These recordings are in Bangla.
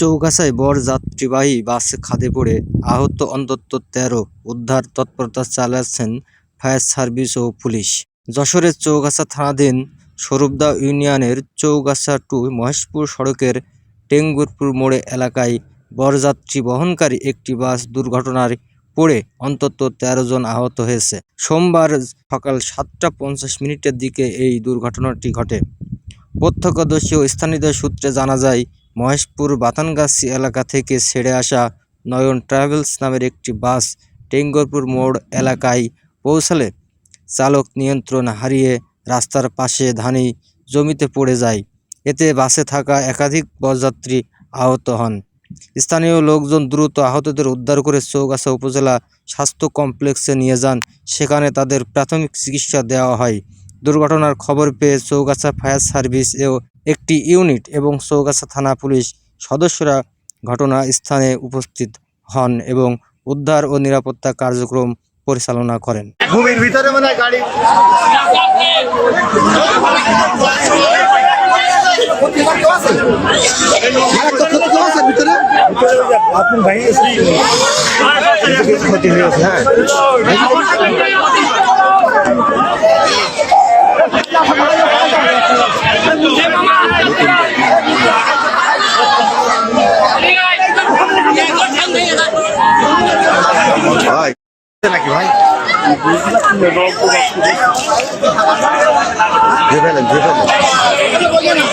চৌগাছায় বর যাত্রীবাহী বাস খাদে পড়ে আহত অন্তত তেরো। উদ্ধার তৎপরতা চালাচ্ছেন ফায়ার সার্ভিস ও পুলিশ। যশোরের চৌগাছা থানাধীন স্বরূপদা ইউনিয়নের চৌগাছা টু মহেশপুর সড়কের টেঙ্গুরপুর মোড়ে এলাকায় বরযাত্রী বহনকারী একটি বাস দুর্ঘটনায় পড়ে অন্তত তেরো জন আহত হয়েছে। সোমবার সকাল সাতটা পঞ্চাশ মিনিটের দিকে এই দুর্ঘটনাটি ঘটে। প্রত্যক্ষদর্শী ও স্থানীয়দের সূত্রে জানা যায়, মহেশপুর বাতানগাছি এলাকা থেকে ছেড়ে আসা নয়ন ট্রাভেলস নামের একটি বাস টেঙ্গরপুর মোড় এলাকায় পৌঁছালে চালক নিয়ন্ত্রণ হারিয়ে রাস্তার পাশে ধানি জমিতে পড়ে যায়। এতে বাসে থাকা একাধিক বরযাত্রী আহত হন। স্থানীয় লোকজন দ্রুত আহতদের উদ্ধার করে চৌগাছা উপজেলা স্বাস্থ্য কমপ্লেক্সে নিয়ে যান। সেখানে তাদের প্রাথমিক চিকিৎসা দেওয়া হয়। দুর্ঘটনার খবর পেয়ে চৌগাছা ফায়ার সার্ভিস ও একটি ইউনিট এবং চৌগাছা থানা পুলিশ সদস্যরা ঘটনা স্থানে উপস্থিত হন এবং উদ্ধার ও নিরাপত্তা কার্যক্রম পরিচালনা করেন। ভূমির ভিতরে মনে গাড়ি। আপনি ভাই ক্ষতি হয়েছে হ্যাঁ ভাই নাকি ভাই দিয়ে ফেলেন দিয়ে ফেলেন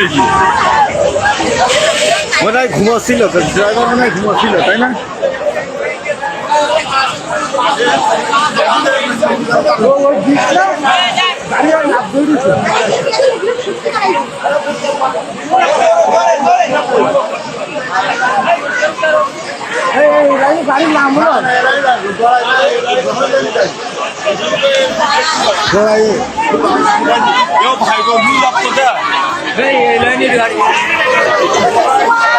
ঘুরে গিয়ে ওটাই ঘুমাচ্ছিল ড্রাইভার মনে হয় ঘুমাচ্ছিল তাই না গাড়ির নাম হলো ভাই Hey, I learned it.